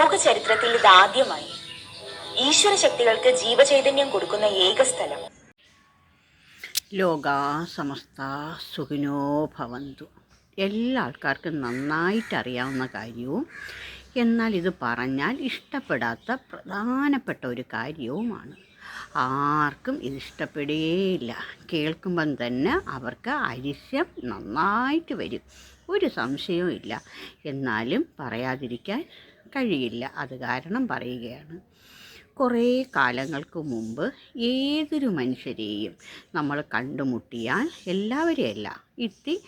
ലോക ചരിത്രത്തിൽ ഇത് ആദ്യമായി. ഈശ്വര ശക്തികൾക്ക് ജീവചൈതന്യം കൊടുക്കുന്ന ഏക സ്ഥലം. ലോക സമസ്ത സുഖിനോ ഭവന്തു. എല്ലാ ആൾക്കാർക്കും നന്നായിട്ട് അറിയാവുന്ന കാര്യവും എന്നാൽ ഇത് പറഞ്ഞാൽ ഇഷ്ടപ്പെടാത്ത പ്രധാനപ്പെട്ട ഒരു കാര്യവുമാണ്. ആർക്കും ഇത് ഇഷ്ടപ്പെടുകയില്ല. കേൾക്കുമ്പം തന്നെ അവർക്ക് അരിശം നന്നായിട്ട് വരും. ഒരു സംശയവും ഇല്ല. എന്നാലും പറയാതിരിക്കാൻ കഴിയില്ല. അത് കാരണം പറയുകയാണ്. കുറേ കാലങ്ങൾക്ക് മുമ്പ് ഏതൊരു മനുഷ്യരെയും നമ്മൾ കണ്ടുമുട്ടിയാൽ എല്ലാവരെയല്ല ഇത്തി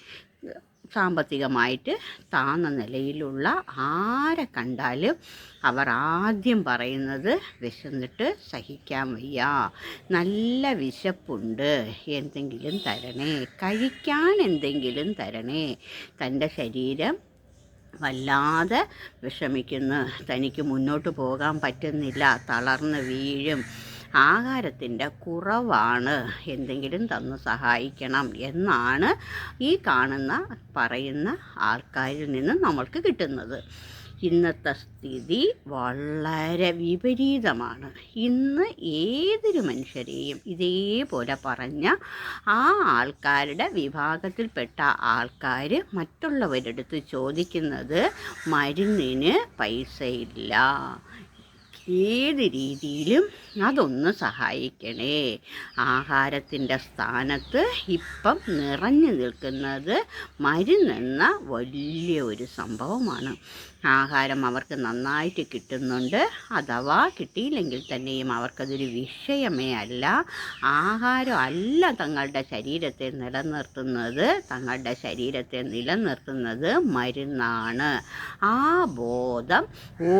സാമ്പത്തികമായിട്ട് താന്ന നിലയിലുള്ള ആരെ കണ്ടാലും അവർ ആദ്യം പറയുന്നത് വിശന്നിട്ട് സഹിക്കാൻ വയ്യ. നല്ല വിശപ്പുണ്ട് എന്തെങ്കിലും തരണേ കഴിക്കാൻ എന്തെങ്കിലും തരണേ. തന്റെ ശരീരം വല്ലാതെ വിഷമിക്കുന്നു. തനിക്ക് മുന്നോട്ട് പോകാൻ പറ്റുന്നില്ല. തളർന്ന് വീഴും. ആഹാരത്തിന്റെ കുറവാണ്. എന്തെങ്കിലും തന്ന് സഹായിക്കണം എന്നാണ് ഈ കാണുന്ന പറയുന്ന ആൾക്കാരിൽ നിന്ന് നമ്മൾക്ക് കിട്ടുന്നത്. ഇന്നത്തെ സ്ഥിതി വളരെ വിപരീതമാണ്. ഇന്ന് ഏതൊരു മനുഷ്യരെയും ഇതേപോലെ പറഞ്ഞ ആ ആൾക്കാരുടെ വിഭാഗത്തിൽപ്പെട്ട ആൾക്കാർ മറ്റുള്ളവരെടുത്ത് ചോദിക്കുന്നത് മരുന്നിന് പൈസയില്ല. ഏത് രീതിയിലും അതൊന്ന് സഹായിക്കണേ. ആഹാരത്തിന്റെ സ്ഥാനത്ത് ഇപ്പം നിറഞ്ഞു നിൽക്കുന്നത് മരുന്നെന്ന വലിയ ഒരു സംഭവമാണ്. ആഹാരം അവർക്ക് നന്നായിട്ട് കിട്ടുന്നുണ്ട്. അഥവാ കിട്ടിയില്ലെങ്കിൽ തന്നെയും അവർക്കതൊരു വിഷയമേ അല്ല. ആഹാരം അല്ല തങ്ങളുടെ ശരീരത്തെ നിലനിർത്തുന്നത്. തങ്ങളുടെ ശരീരത്തെ നിലനിർത്തുന്നത് മരുന്നാണ്. ആ ബോധം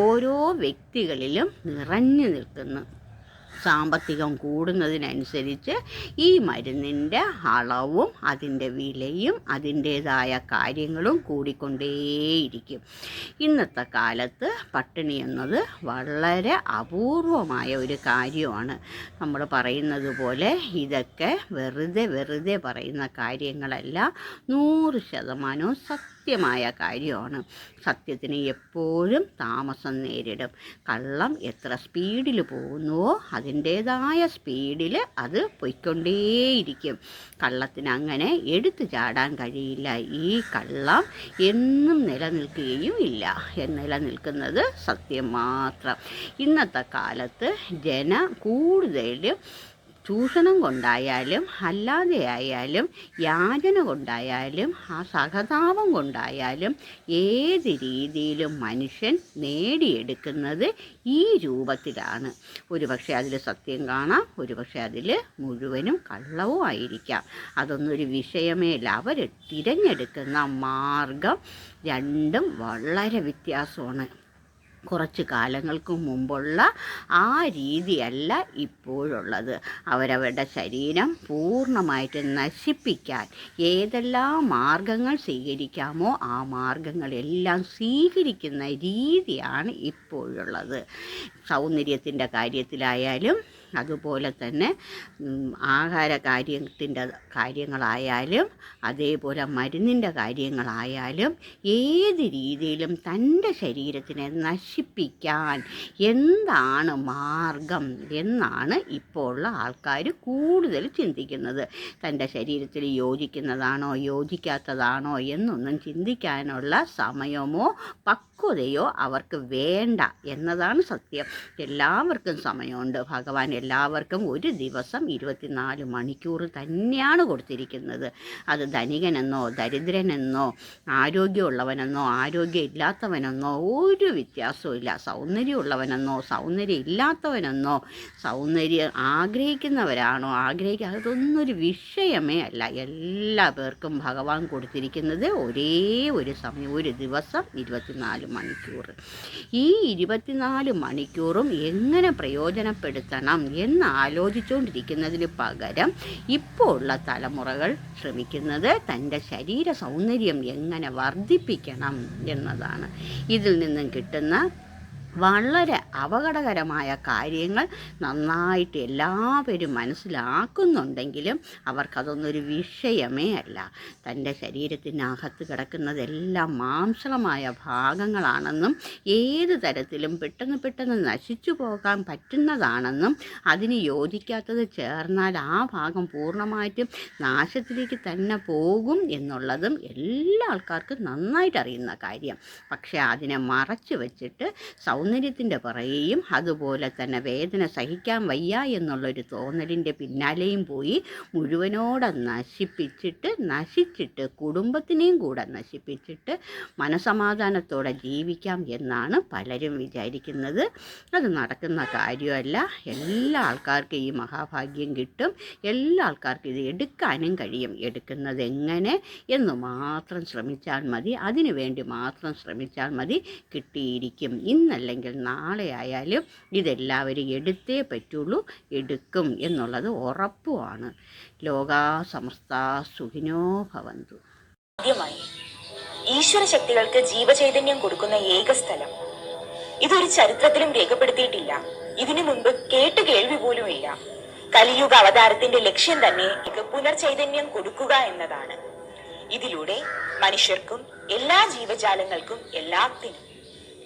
ഓരോ വ്യക്തികളിലും നിറഞ്ഞു നിൽക്കുന്നു. സാമ്പത്തികം കൂടുന്നതിനനുസരിച്ച് ഈ മരുന്നിന്റെ അളവും അതിന്റെ വിലയും അതിന്റേതായ കാര്യങ്ങളും കൂടിക്കൊണ്ടേയിരിക്കും. ഇന്നത്തെ കാലത്ത് പട്ടിണി എന്നത് വളരെ അപൂർവമായ ഒരു കാര്യമാണ്. നമ്മൾ പറയുന്നത് പോലെ ഇതൊക്കെ വെറുതെ വെറുതെ പറയുന്ന കാര്യങ്ങളല്ല. നൂറ് ശതമാനവും സത്യമായ കാര്യമാണ്. സത്യത്തിന് എപ്പോഴും താമസം നേരിടും. കള്ളം എത്ര സ്പീഡിൽ പോകുന്നുവോ അതിന്റേതായ സ്പീഡിൽ അത് പൊയ്ക്കൊണ്ടേയിരിക്കും. കള്ളത്തിന് അങ്ങനെ എടുത്തു ചാടാൻ കഴിയില്ല. ഈ കള്ളം എന്നും നിലനിൽക്കുകയും ഇല്ല. നിലനിൽക്കുന്നത് സത്യം മാത്രം. ഇന്നത്തെ കാലത്ത് ജന കൂടുതലും ചൂഷണം കൊണ്ടായാലും അല്ലാതെ ആയാലും യാചന കൊണ്ടായാലും ആ സഹതാപം കൊണ്ടായാലും ഏത് രീതിയിലും മനുഷ്യൻ നേടിയെടുക്കുന്നത് ഈ രൂപത്തിലാണ്. ഒരുപക്ഷെ അതിൽ സത്യം കാണാം ഒരുപക്ഷെ അതിൽ മുഴുവനും കള്ളവും ആയിരിക്കാം. അതൊന്നൊരു വിഷയമേല അവർ തിരഞ്ഞെടുക്കുന്ന മാർഗം രണ്ടും വളരെ വ്യത്യാസമാണ്. കുറച്ച് കാലങ്ങൾക്ക് മുമ്പുള്ള ആ രീതിയല്ല ഇപ്പോഴുള്ളത്. അവരവരുടെ ശരീരം പൂർണമായിട്ട് നശിപ്പിക്കാൻ ഏതെല്ലാം മാർഗങ്ങൾ സ്വീകരിക്കാമോ ആ മാർഗങ്ങളെല്ലാം സ്വീകരിക്കുന്ന രീതിയാണ് ഇപ്പോഴുള്ളത്. സൗന്ദര്യത്തിന്റെ കാര്യത്തിലായാലും അതുപോലെ തന്നെ ആഹാര കാര്യത്തിന്റെ കാര്യങ്ങളായാലും അതേപോലെ മരുന്നിന്റെ കാര്യങ്ങളായാലും ഏത് രീതിയിലും തന്റെ ശരീരത്തിനെ നശിപ്പിക്കാൻ എന്താണ് മാർഗം എന്നാണ് ഇപ്പോൾ ഉള്ള ആൾക്കാർ കൂടുതൽ ചിന്തിക്കുന്നത്. തന്റെ ശരീരത്തിൽ യോജിക്കുന്നതാണോ യോജിക്കാത്തതാണോ എന്നൊന്നും ചിന്തിക്കാനുള്ള സമയമോ പക്വതയോ അവർക്ക് വേണ്ട എന്നതാണ് സത്യം. എല്ലാവർക്കും സമയമുണ്ട്. ഭഗവാൻ എല്ലാവർക്കും ഒരു ദിവസം ഇരുപത്തിനാല് മണിക്കൂർ തന്നെയാണ് കൊടുത്തിരിക്കുന്നത്. അത് ധനികനെന്നോ ദരിദ്രനെന്നോ ആരോഗ്യമുള്ളവനെന്നോ ആരോഗ്യം ഇല്ലാത്തവനെന്നോ ഒരു വ്യത്യാസവും ഇല്ല. സൗന്ദര്യമുള്ളവനെന്നോ സൗന്ദര്യം ഇല്ലാത്തവനെന്നോ സൗന്ദര്യം ആഗ്രഹിക്കുന്നവരാണോ ആഗ്രഹിക്കുക അതൊന്നൊരു വിഷയമേ അല്ല. എല്ലാ പേർക്കും ഭഗവാൻ കൊടുത്തിരിക്കുന്നത് ഒരേ ഒരു സമയം ഒരു ദിവസം ഇരുപത്തിനാല് മണിക്കൂർ. ഈ ഇരുപത്തിനാല് മണിക്കൂറും എങ്ങനെ പ്രയോജനപ്പെടുത്തണം എന്ന് ആലോചിച്ചുകൊണ്ടിരിക്കുന്നതിന് പകരം ഇപ്പോൾ ഉള്ള തലമുറകൾ ശ്രമിക്കുന്നത് തന്റെ ശരീര സൗന്ദര്യം എങ്ങനെ വർദ്ധിപ്പിക്കണം എന്നതാണ്. ഇതിൽ നിന്നും കിട്ടുന്ന വളരെ അപകടകരമായ കാര്യങ്ങൾ നന്നായിട്ട് എല്ലാവരും മനസ്സിലാക്കുന്നുണ്ടെങ്കിലും അവർക്കതൊന്നൊരു വിഷയമേ അല്ല. തന്റെ ശരീരത്തിനകത്ത് കിടക്കുന്നതെല്ലാം മാംസളമായ ഭാഗങ്ങളാണെന്നും ഏത് തരത്തിലും പെട്ടെന്ന് പെട്ടെന്ന് നശിച്ചു പോകാൻ പറ്റുന്നതാണെന്നും അതിന് യോജിക്കാത്തത് ചേർന്നാൽ ആ ഭാഗം പൂർണമായിട്ടും നാശത്തിലേക്ക് തന്നെ പോകും എന്നുള്ളതും എല്ലാ ആൾക്കാർക്കും നന്നായിട്ട് അറിയുന്ന കാര്യം. പക്ഷേ അതിനെ മറച്ചു വെച്ചിട്ട് സൗന്ദര്യത്തിന്റെ പുറകെയും അതുപോലെ തന്നെ വേദന സഹിക്കാൻ വയ്യ എന്നുള്ളൊരു തോന്നലിന്റെ പിന്നാലെയും പോയി മുഴുവനോടെ നശിപ്പിച്ചിട്ട് നശിച്ചിട്ട് കുടുംബത്തിനെയും കൂടെ നശിപ്പിച്ചിട്ട് മനസമാധാനത്തോടെ ജീവിക്കാം എന്നാണ് പലരും വിചാരിക്കുന്നത്. അത് നടക്കുന്ന കാര്യമല്ല. എല്ലാ ആൾക്കാർക്കും ഈ മഹാഭാഗ്യം കിട്ടും. എല്ലാ ആൾക്കാർക്കും ഇത് എടുക്കാനും കഴിയും. എടുക്കുന്നത് എങ്ങനെ എന്ന് മാത്രം ശ്രമിച്ചാൽ മതി. അതിനു വേണ്ടി മാത്രം ശ്രമിച്ചാൽ മതി. കിട്ടിയിരിക്കും. ഇന്നല്ലെങ്കിൽ നാളെ ആയാലും ഇതെല്ലാവരും എടുത്തേ പറ്റുള്ളൂ എടുക്കും എന്നുള്ളത് ഉറപ്പുമാണ്. ലോകാ സമസ്ത സുഖിനോ ഭവന്തു. ഈശ്വര ശക്തികൾക്ക് ജീവചൈതന്യം കൊടുക്കുന്ന ഏക സ്ഥലം. ഇതൊരു ചരിത്രത്തിലും രേഖപ്പെടുത്തിയിട്ടില്ല. ഇതിനു മുൻപ് കേട്ട് കേൾവി പോലുമില്ല. കലിയുഗ അവതാരത്തിന്റെ ലക്ഷ്യം തന്നെ പുനർചൈതന്യം കൊടുക്കുക എന്നതാണ്. ഇതിലൂടെ മനുഷ്യർക്കും എല്ലാ ജീവജാലങ്ങൾക്കും എല്ലാത്തിനും